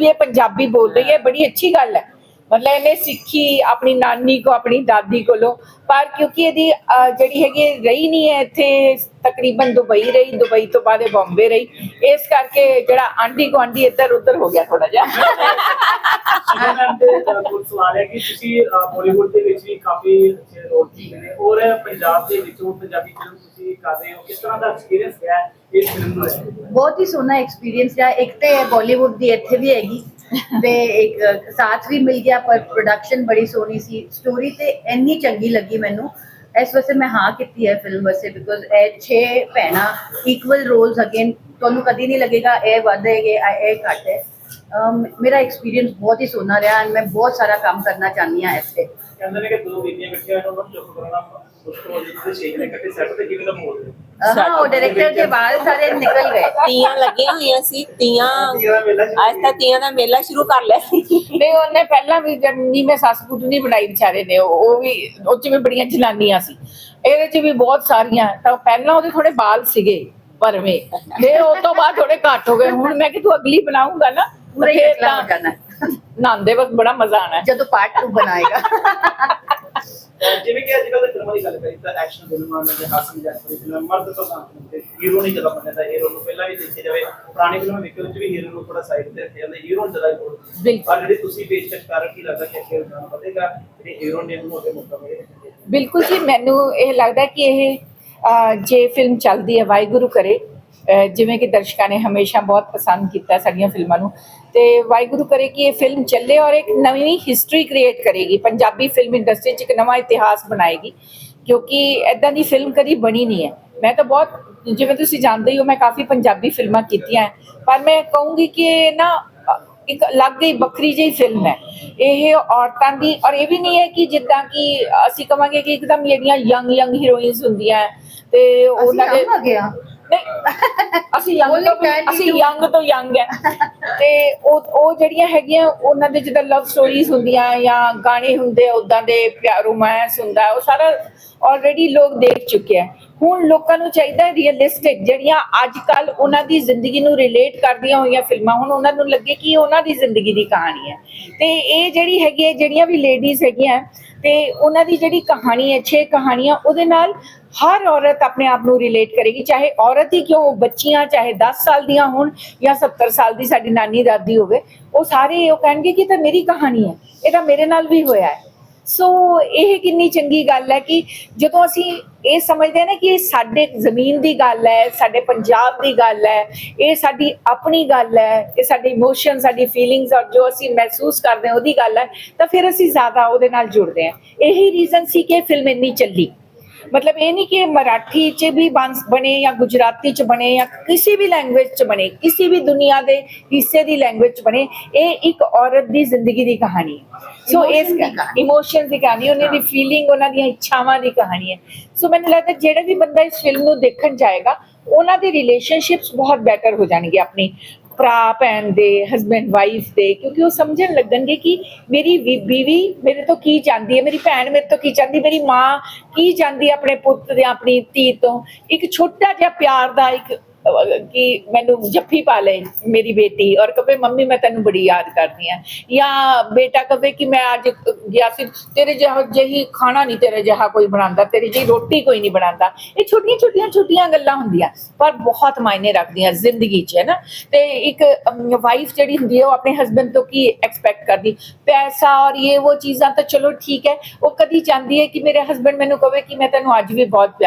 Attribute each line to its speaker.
Speaker 1: ਵੀ ਇਹ ਪੰਜਾਬੀ ਬੋਲ ਰਹੀ ਹੈ ਬੜੀ ਅੱਛੀ ਗੱਲ ਹੈ। ਮਤਲਬ ਇਹਨੇ ਸਿੱਖੀ ਆਪਣੀ ਨਾਨੀ ਕੋ ਆਪਣੀ ਦਾਦੀ ਕੋਲੋਂ ਪਰ ਕਿਉਂਕਿ ਇਹਦੀ ਜਿਹੜੀ ਹੈਗੀ ਹੈ, ਰਹੀ ਨਹੀਂ ਹੈ ਇੱਥੇ ਤਕਰੀਬਨ ਦੁਬਈ ਰਹੀ ਦੁਬਈ ਤੋਂ ਬਾਅਦ ਬੰਬੇ ਰਹੀ। ਇਸ ਕਰਕੇ ਜਿਹੜਾ ਆਂਢੀ ਗੁਆਂਢੀ ਇੱਧਰ ਉੱਧਰ ਹੋ ਗਿਆ ਥੋੜਾ ਜਿਹਾ।
Speaker 2: ਸਵਾਲ ਹੈ ਕਿ ਤੁਸੀਂ ਬਾਲੀਵੁੱਡ ਦੇ ਵਿੱਚ ਵੀ ਕਾਫੀ ਰੋਲ ਕੀਤੇ ਨੇ ਔਰ ਪੰਜਾਬ ਦੇ ਵਿੱਚੋਂ ਪੰਜਾਬੀ ਫਿਲਮ ਤੁਸੀਂ ਕਰ ਰਹੇ ਹੋ ਕਿਸ ਤਰ੍ਹਾਂ ਦਾ ਐਕਸਪੀਰੀਅੰਸ ਹੈ ਇਸ ਫਿਲਮ ਨੂੰ?
Speaker 3: ਬਹੁਤ ਹੀ ਸੋਹਣਾ ਐਕਸਪੀਰੀਅੰਸ ਰਿਹਾ। ਇੱਕ ਤੇ ਬਾਲੀਵੁੱਡ ਦੀ ਇੱਥੇ ਵੀ ਹੈਗੀ। ਤੇ ਇੱਕ ਸਾਥ ਵੀ ਮਿਲ ਗਿਆ ਪਰ ਪ੍ਰੋਡਕਸ਼ਨ ਬੜੀ ਸੋਹਣੀ ਸੀ। ਸਟੋਰੀ ਤੇ ਇੰਨੀ ਚੰਗੀ ਲੱਗੀ ਮੈਨੂੰ। ਇਸ ਵਾਸਤੇ ਮੈਂ ਹਾਂ ਕੀਤੀ ਹੈ ਫਿਲਮ ਵਾਸਤੇ ਬਿਕੋਜ਼ ਇਹ ਛੇ ਭੈਣਾਂ ਇਕੁਅਲ ਰੋਲਸ ਅਗੇਨ ਤੁਹਾਨੂੰ ਕਦੀ ਨਹੀਂ ਲੱਗੇਗਾ ਇਹ ਵੱਧ ਹੈ ਇਹ ਘੱਟ ਹੈ। ਮੇਰਾ ਐਕਸਪੀਰੀਅੰਸ ਬਹੁਤ ਹੀ ਸੋਹਣਾ ਰਿਹਾ and ਮੈਂ ਬਹੁਤ ਸਾਰਾ ਕੰਮ ਕਰਨਾ ਚਾਹੁੰਦੀ ਹਾਂ ਇੱਥੇ
Speaker 2: ਕਹਿੰਦੇ ਨੇ ਕਿ ਦੋ ਬੀਬੀਆਂ ਇਕੱਠੀਆਂ ਹੋਣ ਨੂੰ ਚੁੱਪ ਕਰਾਉਣਾ ਮੁਸ਼ਕਲ ਹੋ ਜਾਂਦਾ ਤੇ ਛੇ ਇਕੱਠੇ ਸੈੱਟ ਤੇ ਕਿਵੇਂ ਦਾ ਮੋੜ
Speaker 3: ਅ, ਹਾਂ ਉਹ ਡਾਇਰੈਕਟਰ ਦੇ ਵਾਲ ਸਾਰੇ ਨਿਕਲ ਗਏ।
Speaker 4: ਤੀਆਂ ਲੱਗੀਆਂ ਹੋਈਆਂ ਸੀ ਤੀਆਂ। ਅੱਜ ਤਾਂ ਤੀਆਂ ਦਾ ਮੇਲਾ ਸ਼ੁਰੂ ਕਰ ਲਿਆ ਸੀ।
Speaker 1: ਨਹੀਂ ਉਹਨੇ ਪਹਿਲਾਂ ਵੀ ਜੰਨੀ ਮੈਂ ਸੱਸ ਕੁੱਟਣੀ ਬਣਾਈ ਵਿਚਾਰੇ ਨੇ ਉਹ ਉਹ ਵੀ ਉਹ ਚ ਵੀ ਬੜੀਆਂ ਜਨਾਨੀਆਂ ਸੀ। ਇਹਦੇ ਚ ਵੀ ਬਹੁਤ ਸਾਰੀਆਂ ਤਾਂ ਪਹਿਲਾਂ ਉਹਦੇ ਥੋੜੇ ਬਾਲ ਸੀਗੇ ਭਰਵੇਂ ਤੇ ਉਸ ਤੋਂ ਬਾਅਦ ਥੋੜੇ ਘੱਟ ਹੋ ਗਏ। ਹੁਣ ਮੈਂ ਕਿ ਤੂੰ ਅਗਲੀ ਬਣਾਉਂਗਾ ਨਾ
Speaker 3: ਪੂਰਾ ਹੀ ਜਾਣਾ।
Speaker 1: ਨਹਾਉਂਦੇ ਵਕਤ ਬੜਾ ਮਜ਼ਾ ਆਣਾ
Speaker 3: ਜਦੋਂ ਪਾਰਟ 2 ਬਣਾਏਗਾ।
Speaker 2: ਜਿਵੇਂ ਕਿ ਅੱਜ ਕੱਲ੍ਹ ਦੀ ਫਿਲਮਾਂ ਦੀ ਗੱਲ ਕਰੀ ਤਾਂ ਐਕਸ਼ਨ ਫਿਲਮਾਂ ਨੇ ਹਾਸੀ ਜਾਂ ਕੋਈ ਫਿਲਮ ਮਰਦ ਤੋਂ ਤਾਂ ਹੀਰੋ ਨਹੀਂ ਜ਼ਿਆਦਾ ਮੰਨਦਾ ਹੀਰੋ ਨੂੰ ਪਹਿਲਾਂ ਵੀ ਦੇਖਿਆ ਜਾਵੇ ਪੁਰਾਣੀ ਫਿਲਮਾਂ ਵਿੱਚ ਵਿੱਚ ਵੀ ਹੀਰੋ ਨੂੰ ਥੋੜਾ ਸਾਈਡ ਤੇ ਰੱਖਿਆ ਜਾਂਦਾ ਹੀਰੋ ਨੂੰ ਜ਼ਿਆਦਾ ਕੋਲ। ਪਰ ਜਿਹੜੀ ਤੁਸੀਂ ਪੇਸ਼ਕਸ਼ ਕਰ ਕੀ ਲੱਗਦਾ ਕਿ ਅੱਗੇ ਜਾਣਾ ਵਧੇਗਾ ਜਿਹੜੇ ਹੀਰੋ ਨੇ ਉਹਨੂੰ ਅੱਗੇ ਮੌਕਾ ਮਿਲੇਗਾ
Speaker 1: ਬਿਲਕੁਲ ਜੀ ਮੈਨੂੰ ਇਹ ਲੱਗਦਾ ਕਿ ਇਹ ਜੇ ਫਿਲਮ ਚੱਲਦੀ ਹੈ ਵਾਹਿਗੁਰੂ ਕਰੇ ਜਿਵੇਂ ਕਿ ਦਰਸ਼ਕਾਂ ਨੇ ਹਮੇਸ਼ਾ ਬਹੁਤ ਪਸੰਦ ਕੀਤਾ ਸਾਡੀਆਂ ਫਿਲਮਾਂ ਨੂੰ। ਤੇ ਵਾਹਿਗੁਰੂ ਕਰੇ ਕਿ ਇਹ ਫਿਲਮ ਚੱਲੇ ਔਰ ਇੱਕ ਨਵੀਂ ਹਿਸਟਰੀ ਕ੍ਰੀਏਟ ਕਰੇਗੀ। ਪੰਜਾਬੀ ਫਿਲਮ ਇੰਡਸਟਰੀ 'ਚ ਇੱਕ ਨਵਾਂ ਇਤਿਹਾਸ ਬਣਾਏਗੀ ਕਿਉਂਕਿ ਐਦਾਂ ਦੀ ਫਿਲਮ ਕਦੀ ਬਣੀ ਨਹੀਂ ਹੈ। ਮੈਂ ਤਾਂ ਬਹੁਤ ਜਿਵੇਂ ਤੁਸੀਂ ਜਾਣਦੇ ਹੀ ਹੋ ਮੈਂ ਕਾਫੀ ਪੰਜਾਬੀ ਫਿਲਮਾਂ ਕੀਤੀਆਂ ਪਰ ਮੈਂ ਕਹੂੰਗੀ ਕਿ ਇਹ ਨਾ ਇੱਕ ਅਲੱਗ ਹੀ ਵੱਖਰੀ ਜਿਹੀ ਫਿਲਮ ਹੈ। ਇਹ ਔਰਤਾਂ ਦੀ ਔਰ ਇਹ ਵੀ ਨਹੀਂ ਹੈ ਕਿ ਜਿੱਦਾਂ ਕਿ ਅਸੀਂ ਕਵਾਂਗੇ ਕਿ ਇੱਕਦਮ ਜਿਹੜੀਆਂ ਯੰਗ ਯੰਗ ਹੀਰੋਇਨਸ ਹੁੰਦੀਆਂ ਤੇ ਉਹਨਾਂ ਦੇ ਨਹੀਂ। ਅਸੀਂ ਯੰਗ ਤੋਂ ਵੀ-
Speaker 3: 22
Speaker 1: ਅਸੀਂ ਯੰਗ ਤੋਂ ਯੰਗ ਹੈ। ਤੇ ਉਹ ਉਹ ਜਿਹੜੀਆਂ ਹੈਗੀਆਂ ਉਹਨਾਂ ਦੇ ਜਿੱਦਾਂ ਲਵ ਸਟੋਰੀਜ਼ ਹੁੰਦੀਆਂ ਜਾਂ ਗਾਣੇ ਹੁੰਦੇ ਉਦਾਂ ਦੇ ਪਿਆਰ ਰੋਮਾਂਸ ਹੁੰਦਾ ਉਹ ਸਾਰਾ ਆਲਰੇਡੀ ਲੋਕ ਦੇਖ ਚੁੱਕੇ ਆ। ਹੁਣ ਲੋਕਾਂ ਨੂੰ ਚਾਹੀਦਾ ਹੈ ਰੀਅਲਿਸਟਿਕ ਜਿਹੜੀਆਂ ਅੱਜ ਕੱਲ ਉਹਨਾਂ ਦੀ ਜ਼ਿੰਦਗੀ ਨੂੰ ਰਿਲੇਟ ਕਰਦੀਆਂ ਹੋਈਆਂ ਫਿਲਮਾਂ। ਹੁਣ ਉਹਨਾਂ ਨੂੰ ਲੱਗੇ ਕਿ ਇਹ ਉਹਨਾਂ ਦੀ ਜ਼ਿੰਦਗੀ ਦੀ ਕਹਾਣੀ ਹੈ। ਤੇ ਇਹ ਜਿਹੜੀ ਹੈਗੀ ਹੈ, ਜਿਹੜੀਆਂ ਵੀ ਲੇਡੀਜ਼ ਹੈਗੀਆਂ, ਤੇ ਉਹਨਾਂ ਦੀ ਜਿਹੜੀ ਕਹਾਣੀ ਹੈ, ਛੇ ਕਹਾਣੀਆਂ, ਉਹਦੇ ਨਾਲ ਹਰ ਔਰਤ ਆਪਣੇ ਆਪ ਨੂੰ ਰਿਲੇਟ ਕਰੇਗੀ। ਚਾਹੇ ਔਰਤ ਹੀ ਕਿਉਂ, ਬੱਚੀਆਂ, ਚਾਹੇ 10 ਸਾਲ ਦੀਆਂ ਹੋਣ ਜਾਂ 70 ਸਾਲ ਦੀ ਸਾਡੀ ਨਾਨੀ ਦਾਦੀ ਹੋਵੇ, ਉਹ ਸਾਰੇ ਉਹ ਕਹਿਣਗੇ ਕਿ ਇਹ ਤਾਂ ਮੇਰੀ ਕਹਾਣੀ ਹੈ, ਇਹ ਤਾਂ ਮੇਰੇ ਨਾਲ ਵੀ ਹੋਇਆ ਹੈ। ਸੋ ਇਹ ਕਿੰਨੀ ਚੰਗੀ ਗੱਲ ਹੈ ਕਿ ਜਦੋਂ ਅਸੀਂ ਇਹ ਸਮਝਦੇ ਹਾਂ ਨਾ ਕਿ ਇਹ ਸਾਡੇ ਜ਼ਮੀਨ ਦੀ ਗੱਲ ਹੈ, ਸਾਡੇ ਪੰਜਾਬ ਦੀ ਗੱਲ ਹੈ, ਇਹ ਸਾਡੀ ਆਪਣੀ ਗੱਲ ਹੈ, ਇਹ ਸਾਡੇ ਇਮੋਸ਼ਨ ਸਾਡੀ ਫੀਲਿੰਗਸ ਔਰ ਜੋ ਅਸੀਂ ਮਹਿਸੂਸ ਕਰਦੇ ਹਾਂ ਉਹਦੀ ਗੱਲ ਹੈ, ਤਾਂ ਫਿਰ ਅਸੀਂ ਜ਼ਿਆਦਾ ਉਹਦੇ ਨਾਲ ਜੁੜਦੇ ਹਾਂ। ਇਹੀ ਰੀਜ਼ਨ ਸੀ ਕਿ ਫਿਲਮ ਇੰਨੀ ਚੱਲੀ। ਮਤਲਬ ਇਹ ਨਹੀਂ ਕਿ ਮਰਾਠੀ ਚ ਵੀ ਬਣ- ਜਾਂ ਗੁਜਰਾਤੀ ਚ ਬਣੇ ਜਾਂ ਕਿਸੇ ਵੀ ਲੈਂਗੁਏਜ ਚ ਬਣੇ ਕਿਸੇ ਵੀ ਦੁਨੀਆ ਦੇ ਹਿੱਸੇ ਦੀ ਲੈਂਗੁਏਜ ਚ ਬਣੇ ਇਹ ਇੱਕ ਔਰਤ ਦੀ ਜ਼ਿੰਦਗੀ ਦੀ ਕਹਾਣੀ ਹੈ। ਸੋ ਇਸ। ਇਮੋਸ਼ਨ ਦੀ ਕਹਾਣੀ। ਉਹਨਾਂ ਦੀ ਫੀਲਿੰਗ ਉਹਨਾਂ ਦੀਆਂ ਇੱਛਾਵਾਂ ਦੀ ਕਹਾਣੀ ਹੈ। ਸੋ ਮੈਨੂੰ ਲੱਗਦਾ ਜਿਹੜਾ ਵੀ ਬੰਦਾ ਇਸ ਫਿਲਮ ਨੂੰ ਦੇਖਣ ਜਾਏਗਾ ਉਹਨਾਂ ਦੇ ਰਿਲੇਸ਼ਨਸ਼ਿਪਸ ਬਹੁਤ ਬੈਟਰ ਹੋ ਜਾਣਗੇ ਆਪਣੀ। ਭਰਾ, ਭੈਣ ਦੇ ਹਸਬੈਂਡ ਵਾਈਫ ਦੇ, ਕਿਉਂਕਿ ਉਹ ਸਮਝਣ ਲੱਗਣਗੇ ਕਿ ਮੇਰੀ ਵੀ- ਬੀਵੀ ਮੇਰੇ ਤੋਂ ਕੀ ਚਾਹੁੰਦੀ ਹੈ, ਮੇਰੀ ਭੈਣ ਮੇਰੇ ਤੋਂ ਕੀ ਚਾਹੁੰਦੀ, ਮੇਰੀ ਮਾਂ ਕੀ ਚਾਹੁੰਦੀ ਆਪਣੇ ਪੁੱਤ ਜਾਂ ਆਪਣੀ ਧੀ ਤੋਂ। ਇੱਕ ਛੋਟਾ ਜਿਹਾ ਪਿਆਰ ਦਾ ਇੱਕ ਕਿ ਮੈਨੂੰ ਜੱਫੀ ਪਾ ਲੈ ਮੇਰੀ ਬੇਟੀ ਔਰ ਕਹੇ, ਮੰਮੀ, ਮੈਂ ਤੈਨੂੰ ਬੜੀ ਯਾਦ ਕਰਦੀ ਆ ਜਾਂ ਬੇਟਾ ਕਹੇ ਕਿ ਮੈਂ ਅੱਜ ਗਿਆ ਸੀ, ਤੇਰੇ ਜਿਹਾ ਜਿਹੀ ਖਾਣਾ ਨਹੀਂ ਤੇਰੇ ਜਿਹਾ ਕੋਈ ਬਣਾਉਂਦਾ, ਤੇਰੀ ਜਿਹੀ ਰੋਟੀ ਕੋਈ ਨਹੀਂ ਬਣਾਉਂਦਾ। ਇਹ ਛੋਟੀਆਂ ਛੋਟੀਆਂ ਛੋਟੀਆਂ ਗੱਲਾਂ ਹੁੰਦੀਆਂ, ਪਰ ਬਹੁਤ ਮਾਇਨੇ ਰੱਖਦੀਆਂ ਜ਼ਿੰਦਗੀ 'ਚ, ਹੈ ਨਾ? ਤੇ ਇੱਕ ਵਾਈਫ ਜਿਹੜੀ ਹੁੰਦੀ ਹੈ, ਉਹ ਆਪਣੇ ਹਸਬੰਡ ਤੋਂ ਕੀ ਐਕਸਪੈਕਟ ਕਰਦੀ? ਪੈਸਾ ਔਰ ਇਹ ਉਹ ਚੀਜ਼ਾਂ ਤਾਂ ਚਲੋ ਠੀਕ ਹੈ, ਉਹ ਕਦੀ ਚਾਹੁੰਦੀ ਹੈ ਕਿ ਮੇਰੇ ਹਸਬੰਡ ਮੈਨੂੰ ਕਹੇ ਕਿ ਮੈਂ ਤੈਨੂੰ ਅੱਜ ਵੀ ਬਹੁਤ